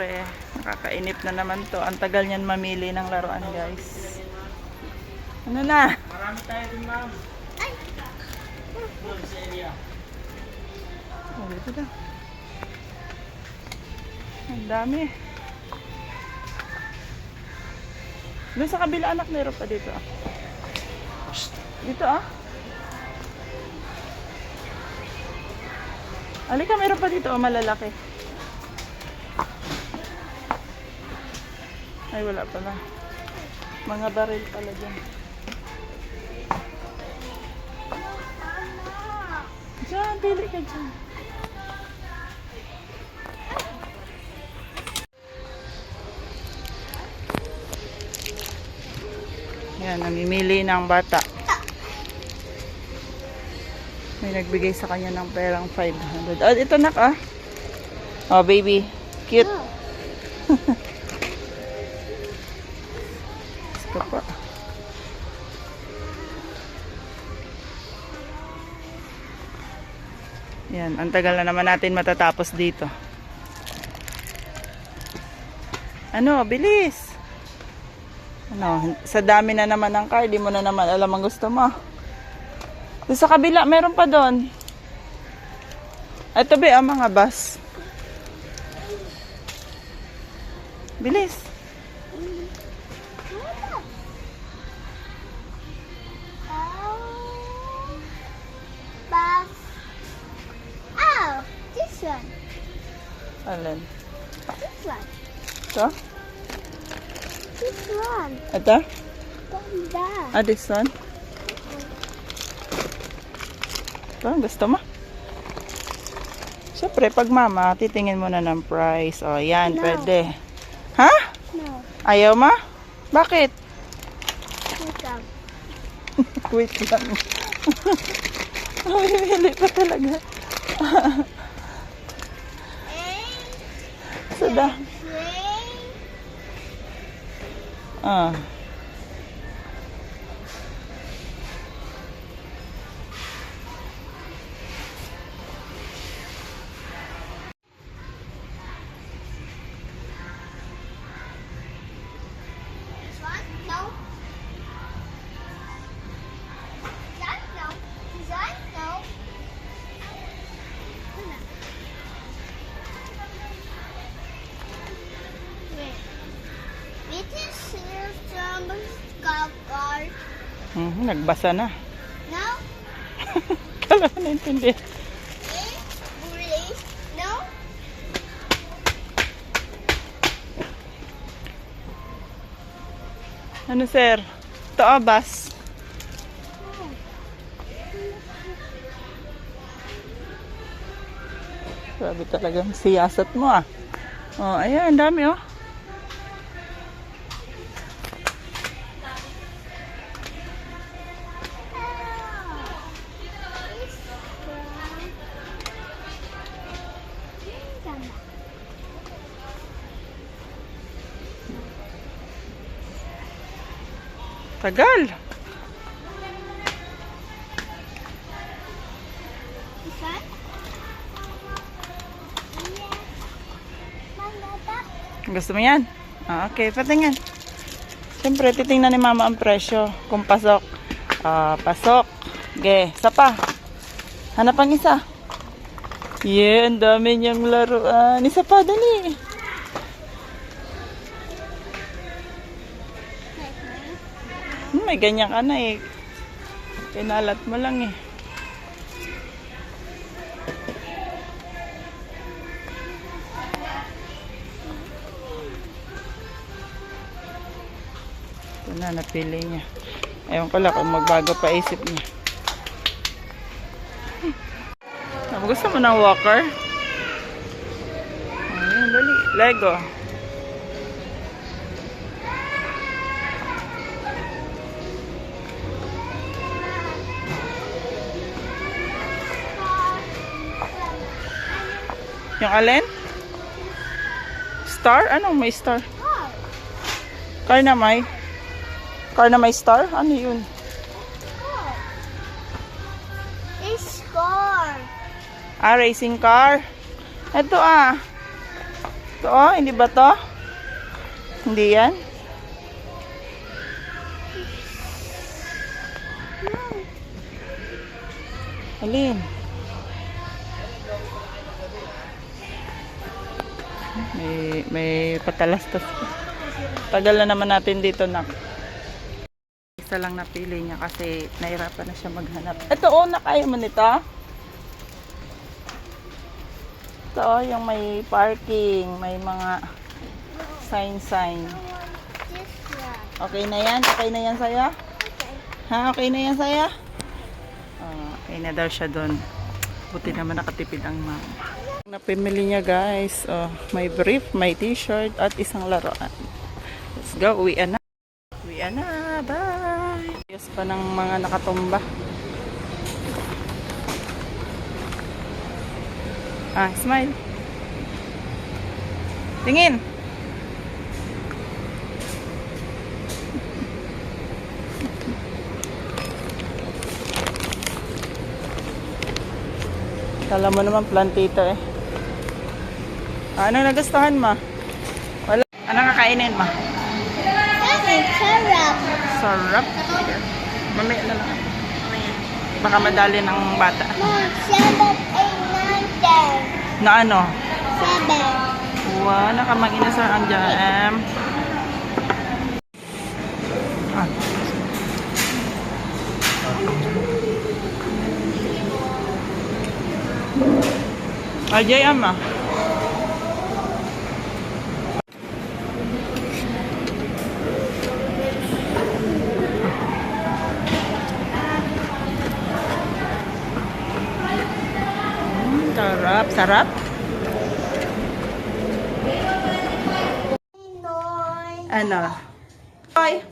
syempre, nakakainip na naman to. Ang tagal niyan mamili ng laruan, guys. Ano na? Marami tayo din, ma'am. Doon sa area. Oh, dito na. Ang dami. Doon sa kabila anak, meron pa dito. ah. Dito ah. Alika, meron pa dito, oh, malalaki. Ay, wala pala. Mga baril pala dyan. Diyan, pili ka dyan. Yan, namimili ng bata. May nagbigay sa kanya ng perang 500. Oh, ito nak ah. Oh, baby. Cute. Yan, ang tagal na naman natin matatapos dito. Ano, bilis. Ano, sa dami na naman ng car, di mo na naman alam ang gusto mo. Doon sa kabila, meron pa doon. Ito ba ang mga bus? Bilis. This one. Alin? This one. Ito? This one. Ito? Ganda. Ah, this one? Ito, gusto mo? Siyempre, pag mama, titingin mo na ng price. O, yan, No. pwede. Ha? No, Ayaw ma? Bakit? look up. Wait lang. Mamimili pa talaga. da. Train. Ah. Mhm, nagbasa na. No? Kala ko naintindihan. Eh? No? Ano sir? Ito ah, bus. Grabe talagang siyasat mo ah. Oh, ayan, dami oh. Tagal. Gusto mo yan? Okay, patingin. Siyempre, titingnan ni mama ang presyo. Kung pasok. Ah, pasok. Ge, isa pa. Hanap ang isa. Yeah, ang dami niyang laruan. Isa pa, dali. May ganyan ka na eh. Kinalat mo lang eh. Ito na, napili niya. Ewan ko lang kung magbago pa isip niya. Gusto mo ng walker? Ayun, dali. Lego. Yung alin? Star? Anong may star? Car na may? Car na may star? Ano yun? It's car. Ah, racing car. Ito ah. Ito oh, hindi ba to? Hindi yan? Alin? May, may patalastas. Tagal na naman natin dito na. Isa lang napili niya kasi nahirapan na siya maghanap. Ito oh, nakaya mo nito? Ito oh, yung may parking, may mga sign-sign. Okay na yan? Okay na yan sa'yo? Okay. Ha? Okay na yan sa'yo? Ah, okay na daw siya doon. Buti naman nakatipid ang mom. Napimili niya guys. Oh, may brief, may t-shirt at isang laruan. Let's go. Uwi na. Uwi na. Bye. Ayos pa ng mga nakatumba. Ah, smile. Tingin. Kala mo naman plantito eh. Ah, Ano nagustuhan mo? Wala. Anong kakainin mo? Hey, sarap. Sarap. Mamaya na lang. Baka madali ng bata. Mom, seven, eight, nine, ten. Na ano? Seven. Wow, nakamagina sa ang jam. Ah. Ajay ama. Mm, sarap. Ano? Hoy,